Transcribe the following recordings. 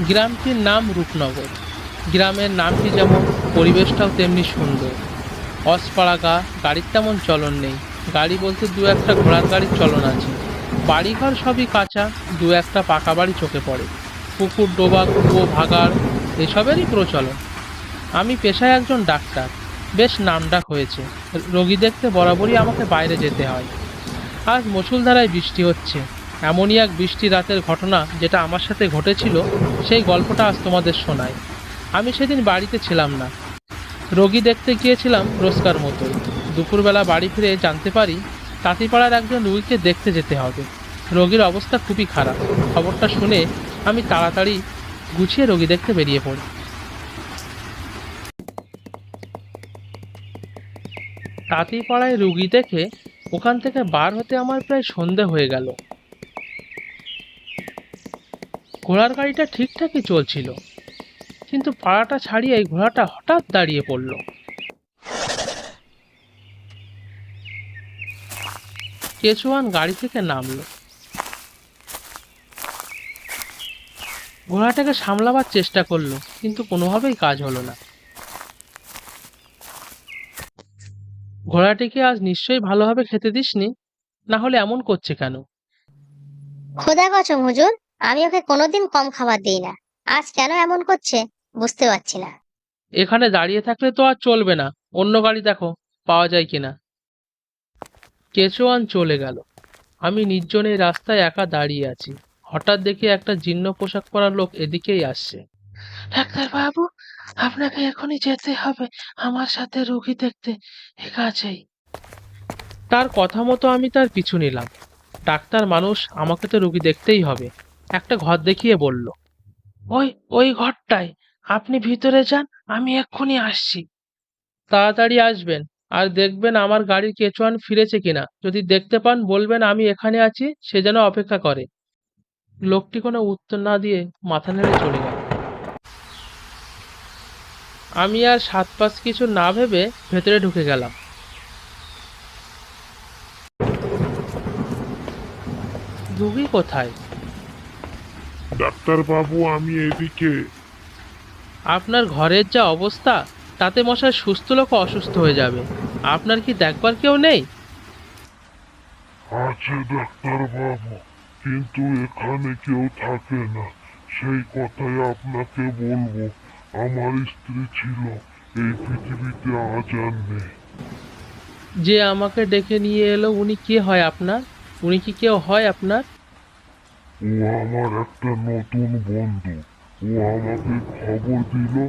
গ্রামটির নাম রূপনগর। গ্রামের নামটি যেমন পরিবেশটাও তেমনি সুন্দর। অসপাড়াগা, গাড়ির তেমন চলন নেই। গাড়ি বলতে দু একটা ঘোড়ার গাড়ির চলন আছে। বাড়িঘর সবই কাঁচা, দু একটা পাকা বাড়ি চোখে পড়ে। পুকুর ডোবা, কুয়ো, ভাগাড়, এসবেরই প্রচলন। আমি পেশায় একজন ডাক্তার। বেশ নামডাক হয়েছে। রোগী দেখতে বরাবরই আমাকে বাইরে যেতে হয়। আজ মুসুলধারায় বৃষ্টি হচ্ছে। এমনই এক বৃষ্টি রাতের ঘটনা যেটা আমার সাথে ঘটেছিল, সেই গল্পটা আজ তোমাদের শোনাই। আমি সেদিন বাড়িতে ছিলাম না। রোগী দেখতে গিয়েছিলাম রোজকার মতো দুপুরবেলা বাড়ি ফিরে জানতে পারি, তাঁতিপাড়ার একজন রুগীকে দেখতে যেতে হবে। রোগীর অবস্থা খুবই খারাপ। খবরটা শুনে আমি তাড়াতাড়ি গুছিয়ে রোগী দেখতে বেরিয়ে পড়ি। তাঁতিপাড়ায় রুগী দেখে ওখান থেকে বার হতে আমার প্রায় সন্ধে হয়ে গেল। ঘোড়ার গাড়িটা ঠিকঠাকই চলছিল, কিন্তু পাড়াটা ছাড়িয়ে ঘোড়াটা হঠাৎ দাঁড়িয়ে পড়ল। কেচুয়ান গাড়ি থেকে নামলো। ঘোড়াটাকে সামলাবার চেষ্টা করল, কিন্তু কোনোভাবেই কাজ হলো না। ঘোড়াটিকে আজ নিশ্চয়ই ভালোভাবে খেতে দিসনি, না হলে এমন করছে কেন? খোদা কসম, হুজুর। আমি ওকে কোনোদিন কম খাবার দিই না। আজ কেন এমন করছে বুঝতে পারছি না। এখানে দাঁড়িয়ে থাকলে তো আর চলবে না। অন্য গাড়ি দেখো পাওয়া যায় কিনা। কেচোয়ান চলে গেল। আমি নির্জনে রাস্তায় একা দাঁড়িয়ে আছি। হঠাৎ দেখি একটা জীর্ণ পোশাক পরা লোক এদিকেই আসছে। ডাক্তার বাবু আপনাকে এখনই যেতে হবে আমার সাথে রোগী দেখতে। ঠিক আছেই তার কথা মতো আমি তার পিছু নিলাম। ডাক্তার মানুষ আমাকে তো রোগী দেখতেই হবে। একটা ঘর দেখিয়ে বলল, ওই ওই ঘরটায় আপনি ভিতরে যান, আমি এক্ষুনি আসছি। তাড়াতাড়ি আসবেন আর দেখবেন আমার গাড়ির কেচুয়ান ফিরেছে কিনা। যদি দেখতে পান, বলবেন আমি এখানে আছি, সে যেন অপেক্ষা করে। লোকটি কোনো উত্তর না দিয়ে মাথা নেড়ে চলে গেল। আমি আর সাত পাঁচ কিছু না ভেবে ভেতরে ঢুকে গেলাম। রুগী কোথায়? ডাক্তারবাবু আমি এদিকে। আপনার ঘরের যা অবস্থা তাতে মশায় সুস্থ লোক অসুস্থ হয়ে যাবে। আপনার কি দেখবার কেউ নেই? আছে ডাক্তারবাবু কিন্তু এখানে কেউ থাকে না। সেই কথাই আপনাকে বলব। আমার স্ত্রী ছিল এই পৃথিবীতে আজ আর নেই। যে আমাকে ডেকে নিয়ে এলো উনি কে হয় আপনার? উনি কি কেউ হয় আপনার? ও আমার একটা নতুন বন্ধু। ও আমাকে খবর দিল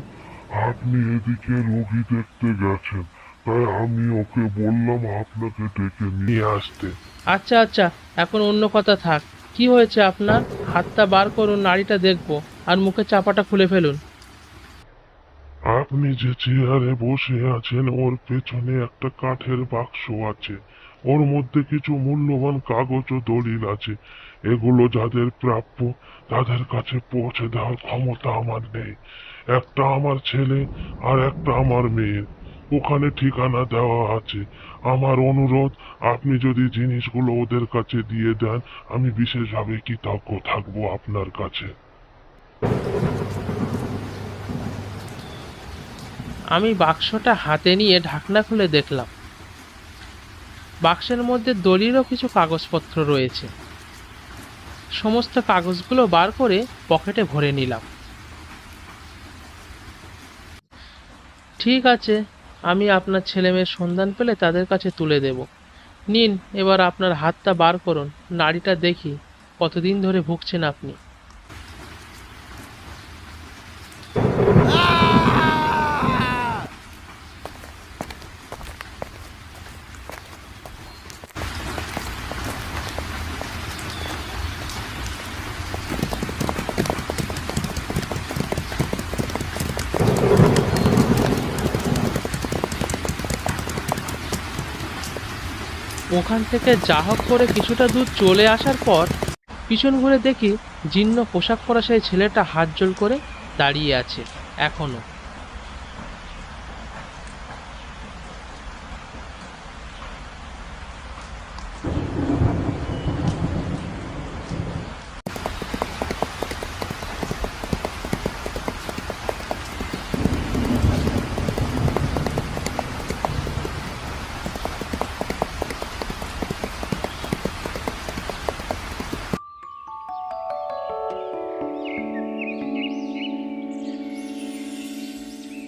আপনি এদিকে রোগী দেখতে গেছেন। তাই আমি ওকে বললাম আপনাকে ডেকে নিয়ে আসতে। আচ্ছা আচ্ছা এখন অন্য কথা থাক। কি হয়েছে আপনার? হাতটা বার করুন নাড়িটা দেখব আর মুখে চাপাটা খুলে ফেলুন। আপনি যে চেয়ারে বসে আছেন ওর পেছনে একটা কাঠের বাক্স আছে। ওর মধ্যে কিছু মূল্যবান কাগজ ও দলিল আছে। এগুলো যাদের প্রাপ্য, তাদের কাছে পৌঁছে দেওয়ার ক্ষমতা আমার নেই। একটা আমার ছেলে আর একটা আমার মেয়ের ওখানে ঠিকানা দেওয়া আছে। আমার অনুরোধ, আপনি যদি জিনিসগুলো ওদের কাছে দিয়ে দেন, আমি বিশেষভাবে কৃতজ্ঞ থাকব আপনার কাছে। আমি বাক্সটা হাতে নিয়ে ঢাকনা খুলে দেখলাম। বাক্সের মধ্যে দলিলও কিছু কাগজপত্র রয়েছে। সমস্ত কাগজগুলো বার করে পকেটে ভরে নিলাম। ঠিক আছে, আমি আপনার ছেলে মেয়ের সন্ধান পেলে তাদের কাছে তুলে দেব। নিন, এবার আপনার হাতটা বার করুন, নাড়িটা দেখি, কতদিন ধরে ভুগছেন আপনি। ওখান থেকে যা হোক করে কিছুটা দূর চলে আসার পর পিছন ঘুরে দেখি জীর্ণ পোশাক পরা সেই ছেলেটা হাত জোল করে দাঁড়িয়ে আছে, এখনও।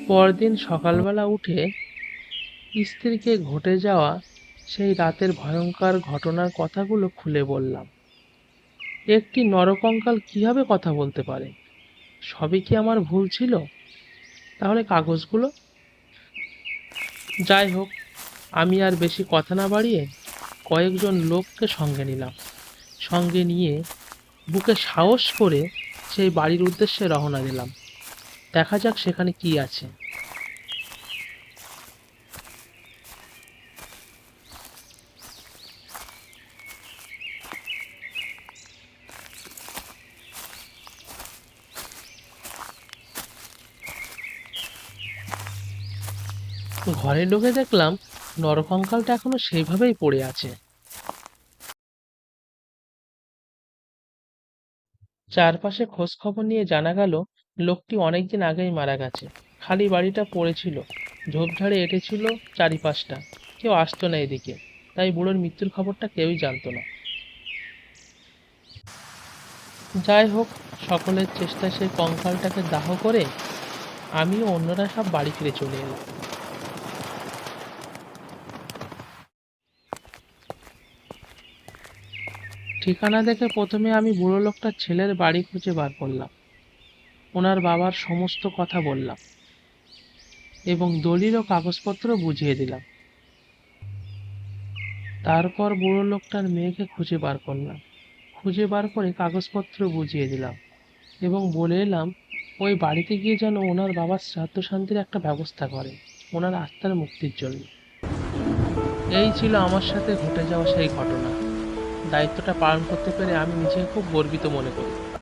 পরদিন সকালবেলা উঠে স্ত্রীকে ঘটে যাওয়া সেই রাতের ভয়ঙ্কর ঘটনার কথাগুলো খুলে বললাম। একটি নরকঙ্কাল কীভাবে কথা বলতে পারে? সবই কি আমার ভুল ছিল? তাহলে কাগজগুলো? যাই হোক, আমি আর বেশি কথা না বাড়িয়ে কয়েকজন লোককে সঙ্গে নিলাম। সঙ্গে নিয়ে বুকে সাহস করে সেই বাড়ির উদ্দেশ্যে রওনা দিলাম। দেখা যাক সেখানে কি আছে। ঘরে ঢুকে দেখলাম নরকঙ্কালটা এখনও সেইভাবেই পড়ে আছে। চারপাশে খোঁজ খবর নিয়ে জানা গেল লোকটি অনেকদিন আগেই মারা গেছে। খালি বাড়িটা পড়েছিল। ঝোপঝাড়ে এঁটেছিল চারিপাশটা। কেউ আসতো না এদিকে। তাই বুড়োর মৃত্যুর খবরটা কেউই জানতো না। যাই হোক, সকলের চেষ্টা সেই কঙ্কালটাকে দাহ করে আমিও অন্যরা সব বাড়ি ফিরে চলে এলাম। ঠিকানা দেখে প্রথমে আমি বুড়ো লোকটার ছেলের বাড়ি খুঁজে বার করলাম। ওনার বাবার সমস্ত কথা বললাম এবং দলিল ও কাগজপত্র বুঝিয়ে দিলাম। তারপর বুড়ো লোকটার মেয়েকে খুঁজে বার করলাম। খুঁজে বার করে কাগজপত্র বুঝিয়ে দিলাম এবং বলে এলাম, ওই বাড়িতে গিয়ে যেন ওনার বাবার শ্রাদ্ধ শান্তির একটা ব্যবস্থা করে, ওনার আত্মার মুক্তির জন্য। এই ছিল আমার সাথে ঘটে যাওয়া সেই ঘটনা। দায়িত্বটা পালন করতে পেরে আমি নিজেকে খুব গর্বিত মনে করি।